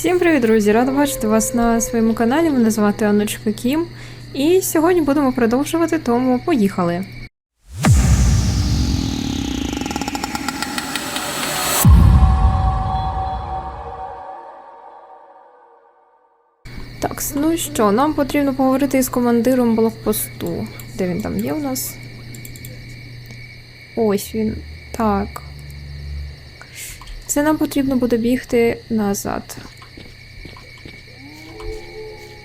Всім привіт, друзі! Рада бачити вас на своєму каналі. Мене звати Анночка Кім. І сьогодні будемо продовжувати, тому поїхали. Так, ну що, нам потрібно поговорити із командиром блокпосту. Де він там є у нас? Ось він. Так. Це нам потрібно буде бігти назад.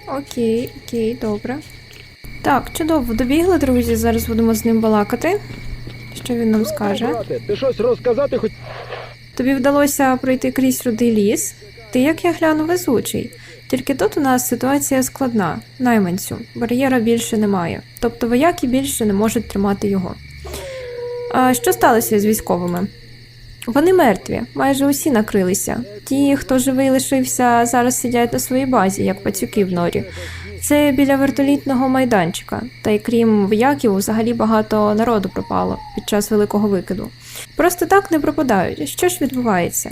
Окей, окей, добре. Так, чудово, добігли, друзі. Зараз будемо з ним балакати. Що він нам скаже? Ти щось розказати хоч Тобі вдалося пройти крізь рудий ліс. Ти, як я гляну, везучий. Тільки тут у нас ситуація складна. Найманцю. Бар'єра більше немає. Тобто вояки більше не можуть тримати його. А що сталося з військовими? Вони мертві, майже усі накрилися. Ті, хто живий лишився, зараз сидять на своїй базі, як пацюки в норі. Це біля вертолітного майданчика. Та й крім вояків, взагалі багато народу пропало під час великого викиду. Просто так не пропадають. Що ж відбувається?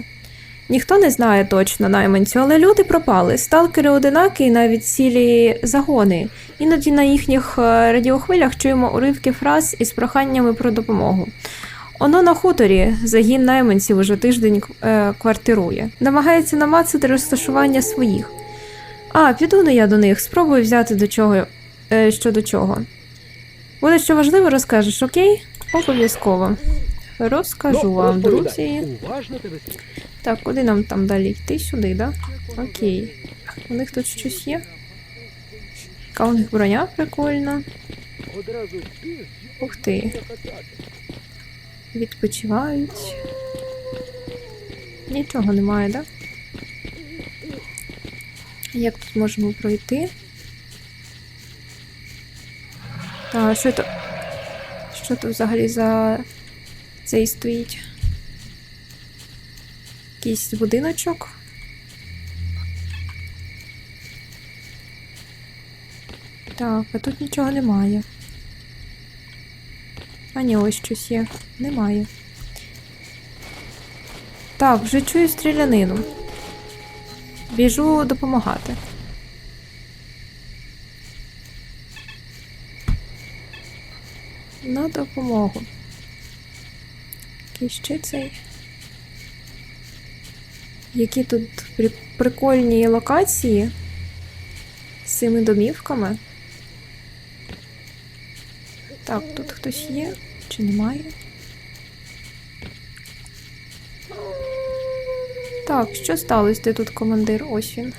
Ніхто не знає точно найманцю, але люди пропали. Сталкери одинакі, навіть цілі загони. Іноді на їхніх е, радіохвилях чуємо уривки фраз із проханнями про допомогу. Оно на хуторі загін найманців уже тиждень е, квартирує. Намагається намацати розташування своїх. А, піду не я до них, спробую взяти до чого, е, що до чого. Буде що важливо, розкажеш, окей? Обов'язково. Розкажу Ну, вам, друзі. Так, куди нам там далі йти? Сюди, да? Окей. У них тут щось є? Яка у них броня прикольна. Ух ти. Відпочивають. Нічого немає, да? Як тут можемо пройти? А що то? Що то взагалі за цей стоїть? Якийсь будиночок? Так, а тут нічого немає. А ні, ось щось є. Немає. Так, вже чую стрілянину. Біжу допомагати. На допомогу. Який ще цей. Які тут при- прикольні локації з цими домівками. Так, тут хтось є чи немає? Так, що сталося? Де тут командир? Ось він.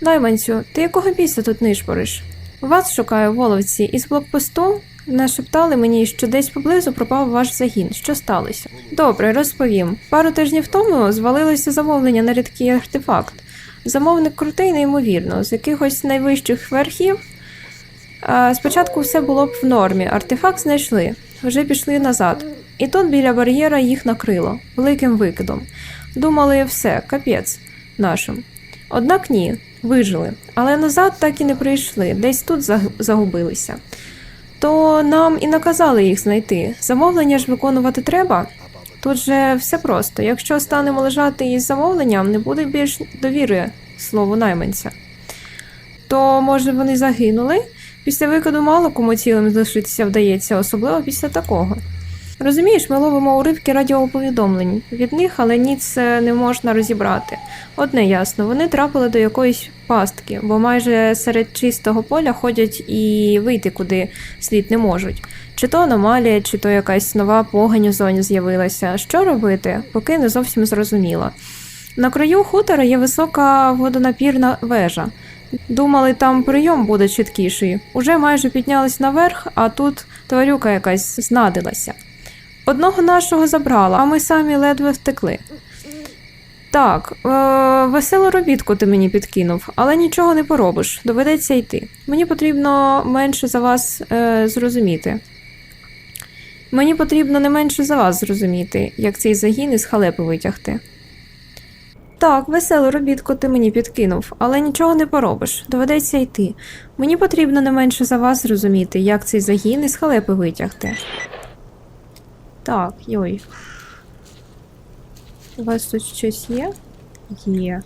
Найманцю, ти якого біса тут нишпориш? Вас шукаю воловці. Із блокпосту нашептали мені, що десь поблизу пропав ваш загін. Що сталося? Добре, розповім. Пару тижнів тому звалилося замовлення на рідкий артефакт. Замовник крутий, неймовірно, з якихось найвищих верхів. Спочатку все було б в нормі, артефакт знайшли, вже пішли назад. І тут біля бар'єра їх накрило великим викидом. Думали, все, капець нашим. Однак ні, вижили, але назад так і не прийшли, десь тут загубилися. То нам і наказали їх знайти. Замовлення ж виконувати треба. Тут же все просто. Якщо станемо лежати із замовленням, не буде більш довіри слову найманця. То, може, вони загинули? Після викиду мало кому цілим залишитися вдається, особливо після такого. Розумієш, ми ловимо уривки радіоповідомлень від них, але ніц е, не можна розібрати. Одне ясно, вони трапили до якоїсь пастки, бо майже серед чистого поля ходять і вийти куди слід не можуть. Чи то аномалія, чи то якась нова погань у зоні з'явилася. Що робити, поки не зовсім зрозуміло. На краю хутора є висока водонапірна вежа. Думали, там прийом буде чіткіший. Уже майже піднялись наверх, а тут тварюка якась знадилася. Одного нашого забрала, а ми самі ледве втекли. Так, е- веселу робітку ти мені підкинув, але нічого не поробиш, доведеться йти. Мені потрібно менше за вас е- зрозуміти. Мені потрібно не менше за вас зрозуміти, як цей загін із халепи витягти. Так, веселу робітку ти мені підкинув, але нічого не поробиш, доведеться йти. Мені потрібно не менше за вас зрозуміти, як цей загін із халепи витягти. Так, йой. У вас тут щось є? Є.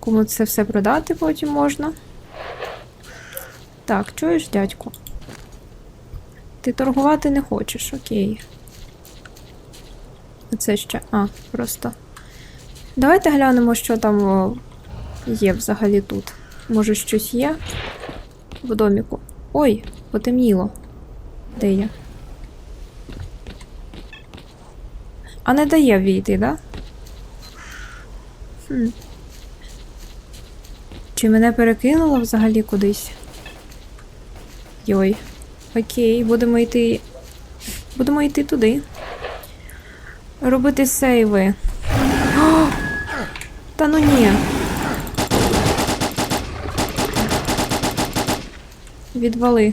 кому це все продати потім можна. Так, чуєш, дядьку? Ти торгувати не хочеш, окей. Це ще. А, просто. Давайте глянемо, що там є взагалі тут. Може, щось є в доміку. Ой, потемніло. Де я? А не дає війти, да? Хм. Чи мене перекинуло взагалі кудись? Йой. Окей, будемо йти. Будемо йти туди. Робити сейви. Та ну ні. Відвали.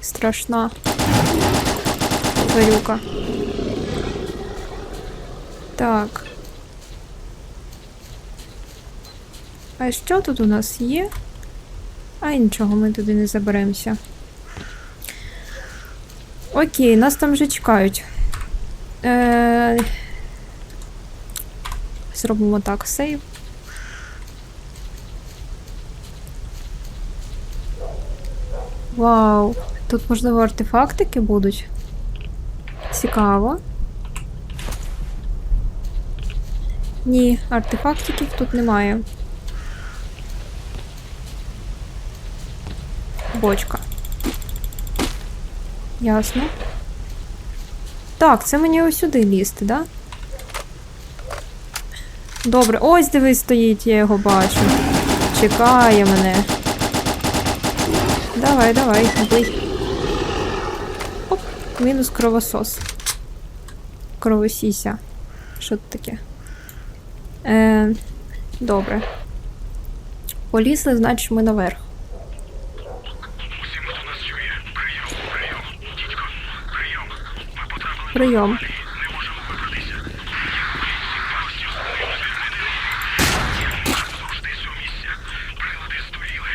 Страшна. Тварюка. Так. А що тут у нас є? А нічого, ми туди не заберемося. Окей, нас там вже чекають. Е... Зробимо так, сейв. Вау, тут можливо артефактики будуть. Цікаво. Ні, артефактиків тут немає. Бочка. Ясно. Так, це мені ось сюди лізти, да? Добре, ось дивись стоїть, я його бачу. Чекає мене. Давай, давай, бий. Оп, мінус кровосос. Кровосіся. Що це таке? Е, добре. Полізли, значить ми наверх. Усім, хто нас чує, прийом, прийом, дідько, прийом. Ми потрапили Прийом. в аварію, не можемо вибратися. Всіх гостів завжди з цього місця. Прилади здуріли.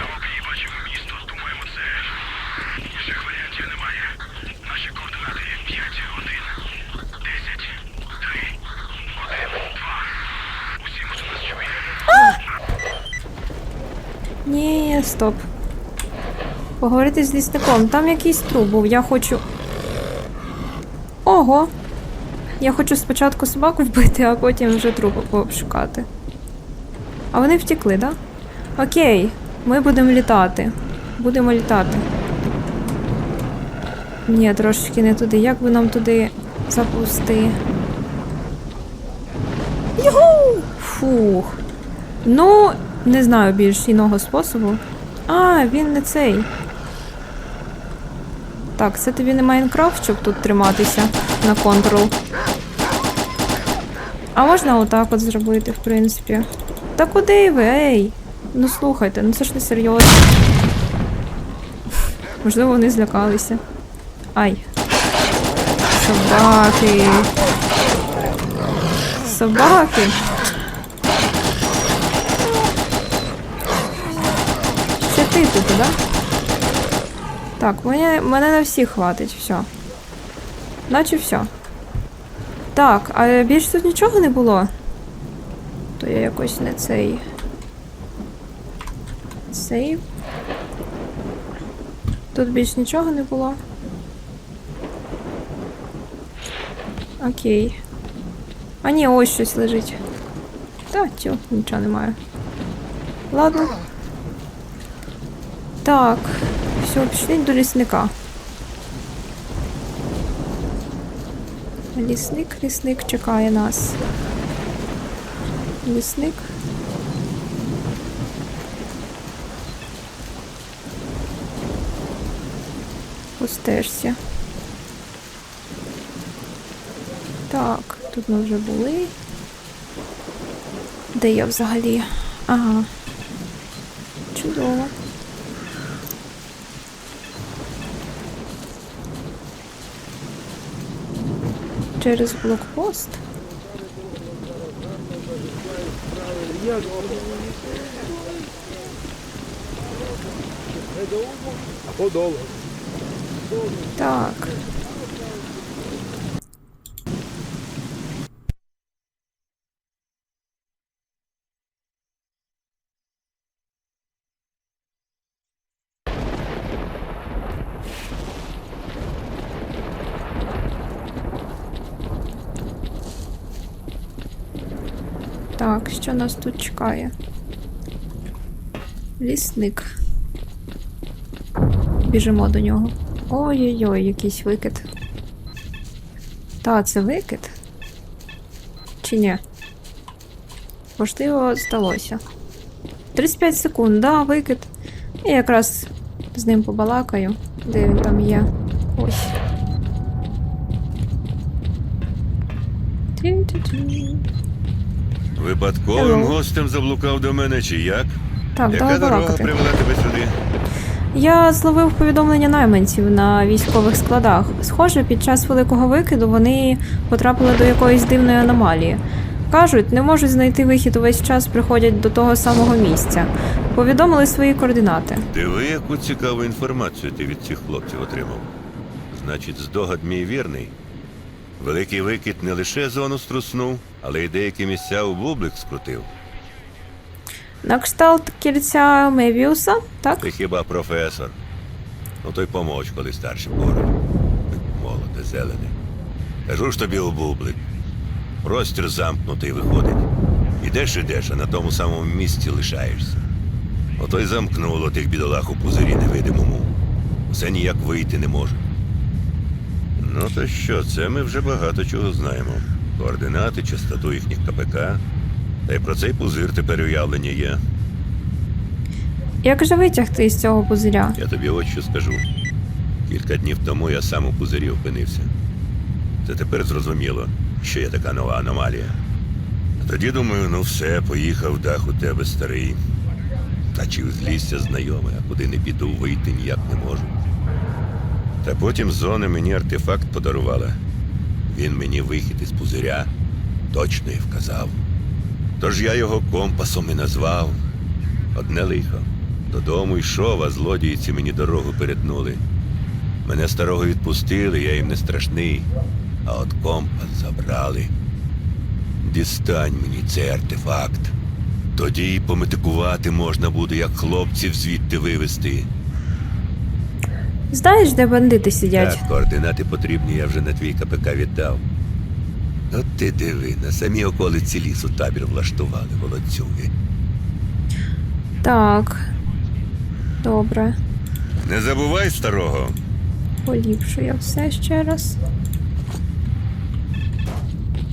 Навоки і бачимо місто, думаємо, це інших варіантів немає. Наші координати 5, 1, 10, 3, 1, 2. Усім, хто нас чує, Ні, стоп. Поговорити з лісником. Там якийсь труп був. Я хочу. Ого! Я хочу спочатку собаку вбити, а потім вже трупи пообшукати. А вони втекли, да? Окей, ми будемо літати. Будемо літати. Ні, трошечки не туди. Як би нам туди запусти? Юху! Фух. Ну, не знаю більш іного способу. А, він не цей. Так, це тобі не Майнкрафт, щоб тут триматися на контрол. А можна отак от зробити, в принципі. Та куди ви, ей? Ну слухайте, ну це ж не серйозно. Можливо, вони злякалися. Ай. Собаки. Собаки. Ще ти тут, да? Так, мене, мене на всіх хватить, все. Наче все. Так, а більше тут нічого не було? То я якось не цей. Сейв. Тут більш нічого не було. Окей. А ні, ось щось лежить. Та, тю, нічого немає. Ладно. Так, все, пішли до лісника. Лісник, лісник чекає нас. Лісник. Пустешся. Так, тут ми вже були. Де я взагалі? Ага. Чудово. Через блокпост. Як недовго, а подовго. Так. Так, що нас тут чекає? Лісник. Біжимо до нього. Ой-ой-ой, якийсь викид. Та, це викид? Чи ні? Можливо, сталося. 35 секунд, да, викид. Я якраз з ним побалакаю, де він там є. Ось. Випадковим Hello. гостем заблукав до мене чи як? Так, Яка давай дорога балакати. привела тебе сюди? Я зловив повідомлення найманців на військових складах. Схоже, під час великого викиду вони потрапили до якоїсь дивної аномалії. Кажуть, не можуть знайти вихід увесь час, приходять до того самого місця. Повідомили свої координати. Диви, яку цікаву інформацію ти від цих хлопців отримав. Значить, здогад мій вірний. Великий викид не лише зону струснув, але й деякі місця у бублик скрутив. На кшталт кільця Мевіуса, так? Ти хіба професор? Ну той помовч, коли старший поруч. Молоде, зелене. Кажу ж тобі у бублик. Простір замкнутий виходить. Ідеш ідеш, а на тому самому місці лишаєшся. Ото й замкнуло тих бідолах у пузирі невидимому. Все ніяк вийти не може. Ну то що, це ми вже багато чого знаємо. Координати, частоту їхніх КПК. Та й про цей пузир тепер уявлення є. Як же витягти з цього пузиря? Я тобі от що скажу. Кілька днів тому я сам у пузирі опинився. Це тепер зрозуміло, що є така нова аномалія. А тоді думаю, ну все, поїхав дах у тебе старий. Та чи злізся знайомий, а куди не піду, вийти ніяк не можу. Та потім зони мені артефакт подарувала. Він мені вихід із пузиря точно і вказав. Тож я його компасом і назвав. Одне лихо. Додому йшов, а злодійці мені дорогу перетнули. Мене старого відпустили, я їм не страшний, а от компас забрали. Дістань мені цей артефакт. Тоді й пометикувати можна буде, як хлопців звідти вивезти. Знаєш, де бандити сидять? Так, координати потрібні, я вже на твій КПК віддав. От ти диви, на самій околиці лісу табір влаштували волоцюги. Так. Добре. Не забувай старого. Поліпшую все ще раз.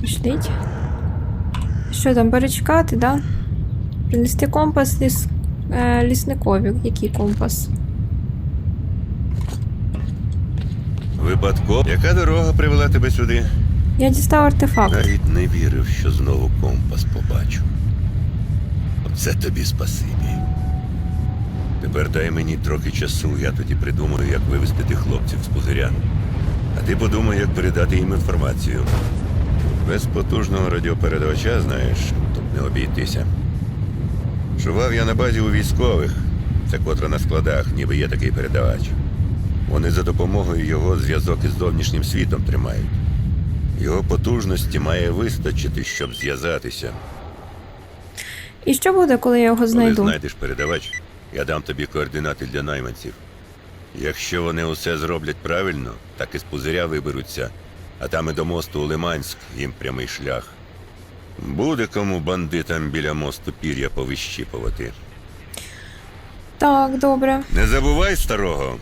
Пішліть. Що там, перечекати, да? Принести компас ліс... е, лісникові. Який компас? Випадково. Яка дорога привела тебе сюди? Я дістав артефакт. Навіть не вірив, що знову компас побачу. Оце тобі спасибі. Тепер дай мені трохи часу, я тоді придумаю, як вивезти тих хлопців з пузиря. А ти подумай, як передати їм інформацію. Без потужного радіопередавача, знаєш, тут не обійтися. Чував я на базі у військових, це котра на складах, ніби є такий передавач. Вони за допомогою його зв'язок із зовнішнім світом тримають. Його потужності має вистачити, щоб зв'язатися. І що буде, коли я його Коли знайду? знайдеш передавач, я дам тобі координати для найманців. Якщо вони усе зроблять правильно, так із пузиря виберуться, а там і до мосту у Лиманськ їм прямий шлях. Буде кому бандитам біля мосту пір'я повищіпувати. Так, добре. Не забувай старого.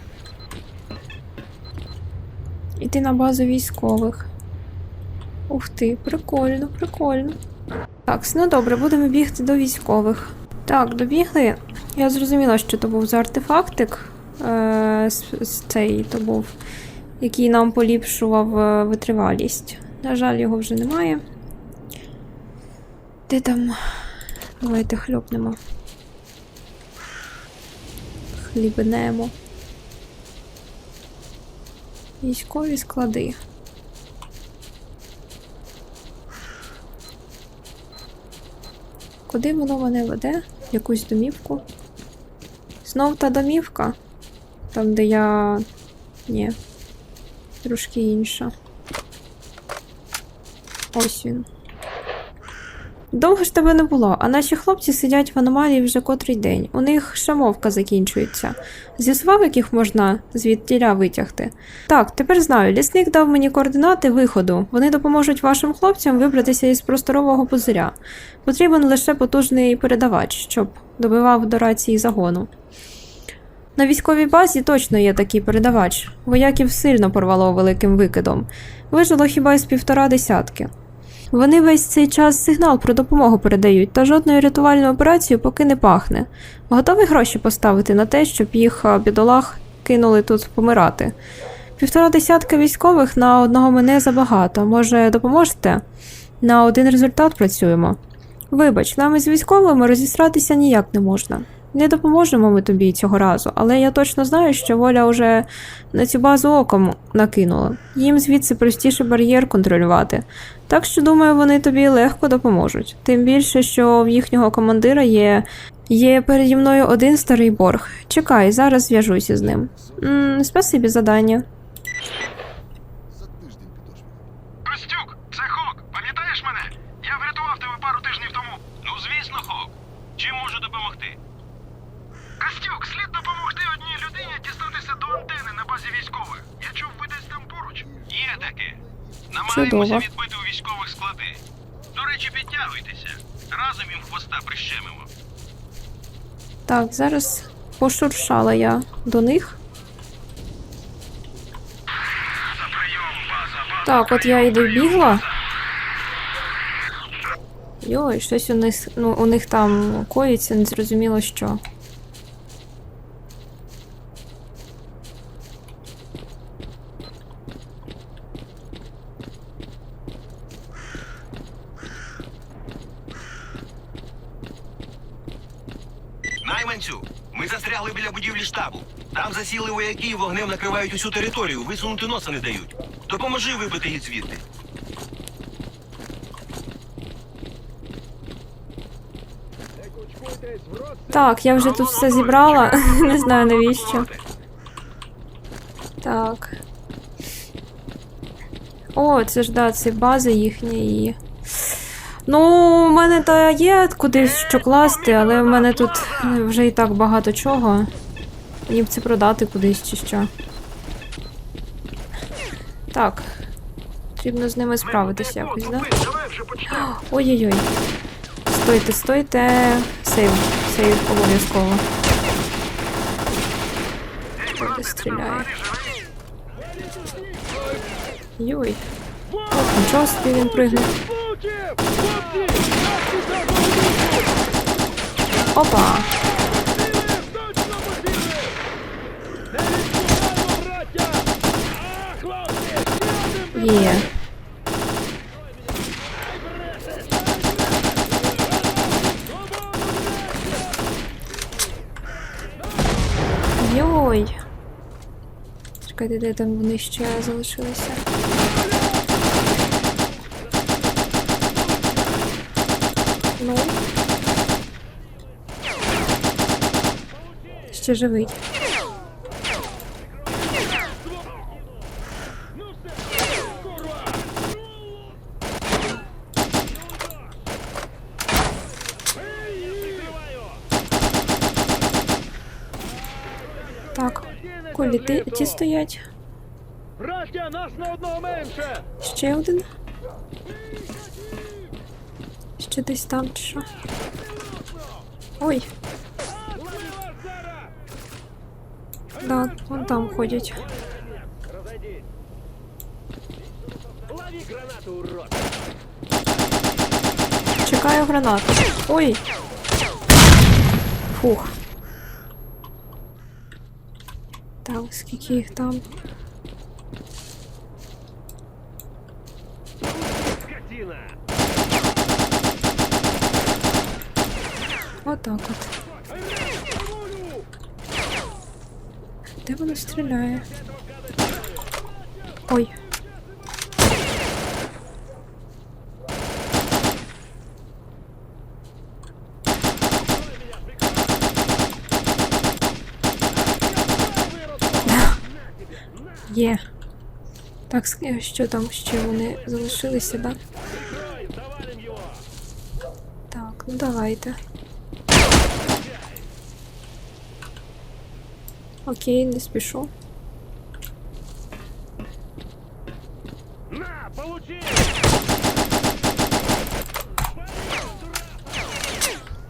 Іти на базу військових. Ух ти, прикольно, прикольно. Так, ну добре, будемо бігти до військових. Так, добігли. Я зрозуміла, що то був за артефактик. Е, цей то був, який нам поліпшував е, витривалість. На жаль, його вже немає. Де там? Давайте хльопнемо. Хлібнемо. Військові склади. Куди воно мене веде? Якусь домівку? Знов та домівка? Там, де я. Ні. Трошки інша. Ось він. Довго ж тебе не було, а наші хлопці сидять в аномалії вже котрий день. У них шамовка закінчується. З'ясував, яких можна звідтіля витягти. Так, тепер знаю. Лісник дав мені координати виходу. Вони допоможуть вашим хлопцям вибратися із просторового пузиря. Потрібен лише потужний передавач, щоб добивав до рації загону. На військовій базі точно є такий передавач. Вояків сильно порвало великим викидом. Вижило хіба із півтора десятки. Вони весь цей час сигнал про допомогу передають, та жодною рятувальною операцією поки не пахне. Готові гроші поставити на те, щоб їх бідолах кинули тут помирати. Півтора десятка військових на одного мене забагато. Може, допоможете? На один результат працюємо. Вибач, нам із військовими розісратися ніяк не можна. Не допоможемо ми тобі цього разу, але я точно знаю, що воля уже на цю базу оком накинула. Їм звідси простіше бар'єр контролювати. Так що, думаю, вони тобі легко допоможуть. Тим більше, що в їхнього командира є. Є переді мною один старий борг. Чекай, зараз зв'яжуся з ним. спасибі задання. Костюк, це Хок. Пам'ятаєш мене? Я врятував тебе пару тижнів тому. Ну, звісно, Хок. Чим можу допомогти? Костюк, слід допомогти одній людині дістатися до антени на базі військових. Я чув, ви десь там поруч. Є таке. Намагаємося Чудово. відбити у військових склади. До речі, підтягуйтеся. Разом їм хвоста прищемимо. Так, зараз пошуршала я до них. За прийом, база, база. Так, от я і добігла. Йой, щось у них, ну, у них там коїться, незрозуміло що. Найманцю, ми застрягли біля будівлі штабу. Там і вогнем накривають усю територію, висунути носа не дають. Допоможи вибити їх звідти. Так, я вже тут все зібрала. Не знаю навіщо. Так. О, це ж да, це база їхня і. Ну, у мене та є кудись що класти, але в мене тут вже і так багато чого. Мені б це продати кудись чи що. Так. Потрібно з ними справитися якось, да? Ой-ой-ой. Стойте, стойте. Сейв. Сейв обов'язково. Хто стріляє? Йой. От, нічого собі він пригнув. Опа! Є. Йой. Чекайте, де там вони ще залишилися? Ну. Ще живий. Стоять. Браття, нас на одного менше! Ще один. Ще десь там чи що. Ой. Да, вон там ходять. Лови гранату, урод! Чекаю гранату. Ой. Фух. Так, скільки їх там? Скотина! Отак от. Де воно стріляє? Ой. Є. Так, ск- що там ще вони залишилися, да? Так! Ну, давайте. Окей, не спішу. На, получи!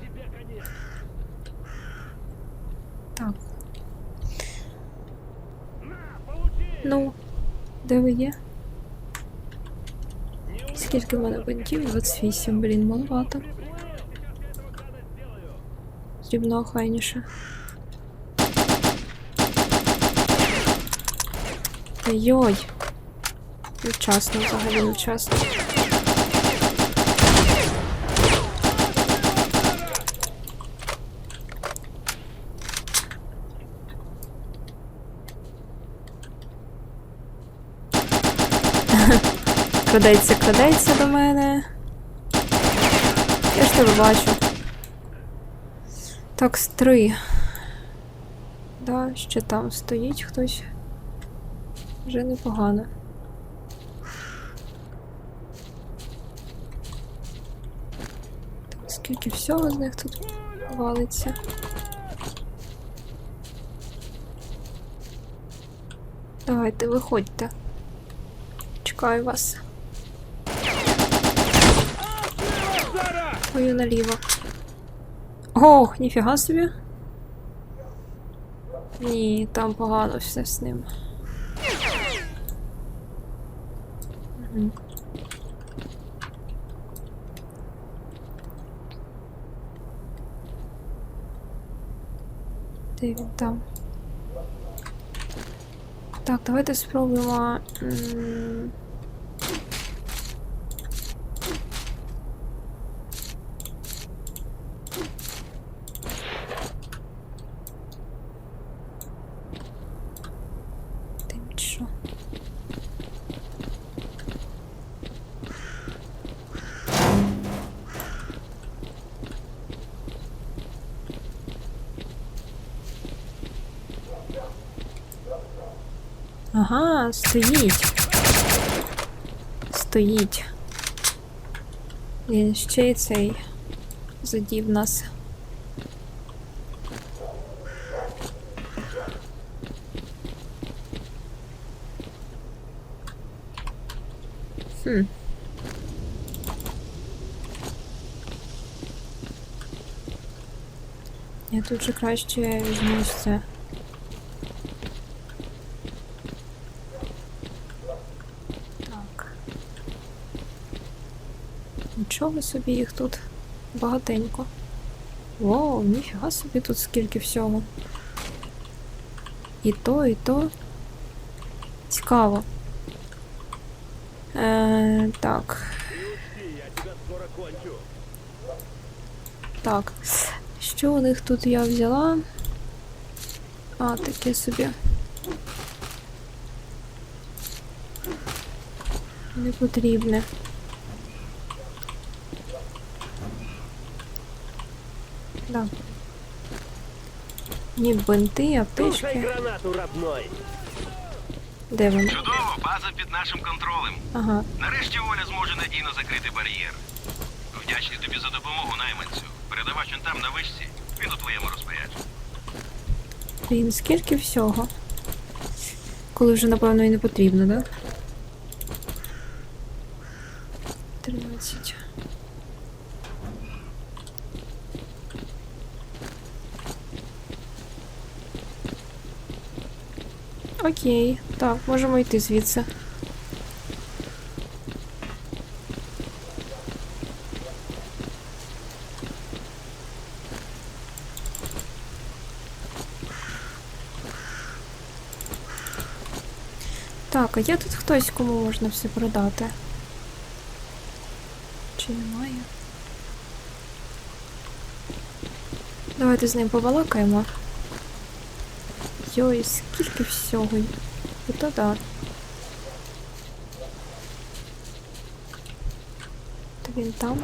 Тебе конец. Так. На, получи! Ну, де ви є? Скільки в мене бинтів? 28, блін, маловато. Срібно охайніше. Та йой! Невчасно, взагалі невчасно. Крадеться, крадеться до мене. Я ж тебе бачу. Так, з. Да, ще там стоїть хтось. Вже непогано. Так, скільки всього з них тут валиться. Давайте, виходьте. Чекаю вас. Твою наліво. Ох, ніфіга собі. Ні, там погано все з ним. Де він там? Так, давайте спробуємо. м, Тим що? Ага, стоїть. Стоїть. Він ще й цей задів нас. Хм. Я тут же краще візьму ось це. Так. Нічого собі їх тут багатенько. Воу, ніфіга собі тут скільки всього. І то, і то. Цікаво. Е, так. Так. Що у них тут я взяла? А, таке собі. Не потрібне. Да. Ні бинти, аптечки. гранату, родной! Де вони? Чудово, база під нашим контролем. Ага. Нарешті Оля зможе надійно закрити бар'єр. Вдячний тобі за допомогу, найманцю. Передавач он там на вишці. Він у твоєму розпорядженні. Блін, скільки всього? Коли вже, напевно, і не потрібно, да? Окей, так, можемо йти звідси. Так, а є тут хтось, кому можна все продати? Чи немає? Давайте з ним побалакаємо. Йой, скільки всього. Ото да. То він там.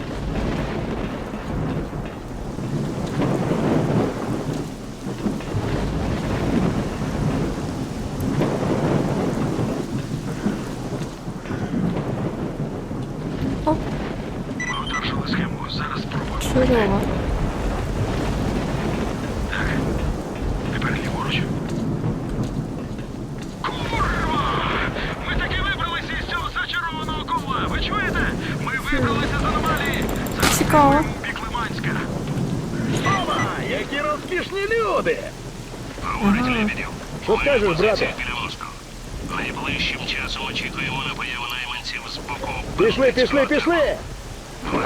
Оп. Ми одержали схему. Зараз спробуємо Чудово. Що скажеш, брате? Найближчим часом очікуємо на появу найманців з боку. Пішли, пішли, пішли!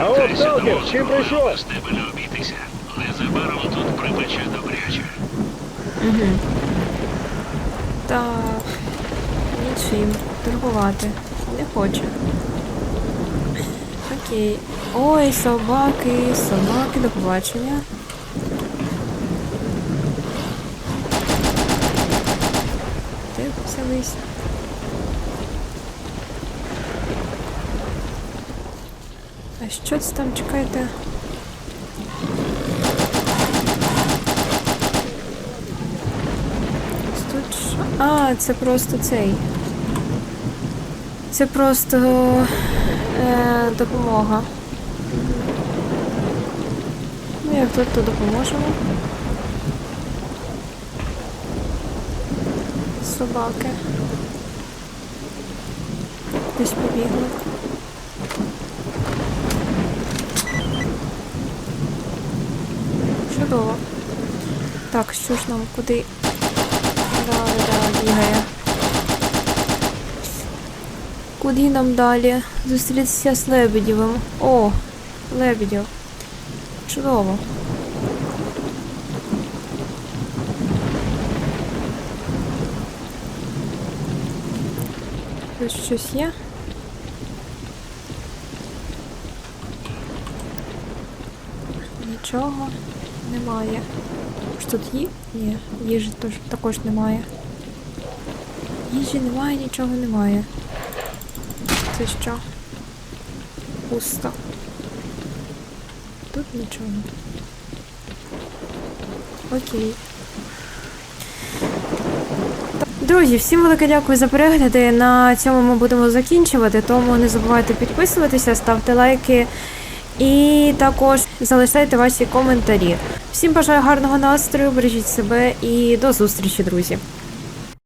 А от сталкер, чим прийшов? Без тебе не обійтися. Незабаром тут припече добряче. Так. Нічим. Торгувати. Не хоче. Окей. Ой, собаки, собаки, до побачення. Ти взялись. А що це там чекайте? Ось Тут що? А, це просто цей. Це просто е, допомога. Ну, як тут, то допоможемо. Собаки. Десь побігли. Чудово. Так, що ж нам куди? Далі, бігає. Куди нам далі? Зустрітися з Лебедєвим. О, Лебедєв. Чудово. Тут щось є? Нічого немає. Тут є? Ні, їжі також немає. Їжі немає, нічого немає. Це що? Пусто. Тут нічого. Окей. Друзі, всім велике дякую за перегляди. На цьому ми будемо закінчувати, тому не забувайте підписуватися, ставте лайки і також залишайте ваші коментарі. Всім бажаю гарного настрою, бережіть себе і до зустрічі, друзі!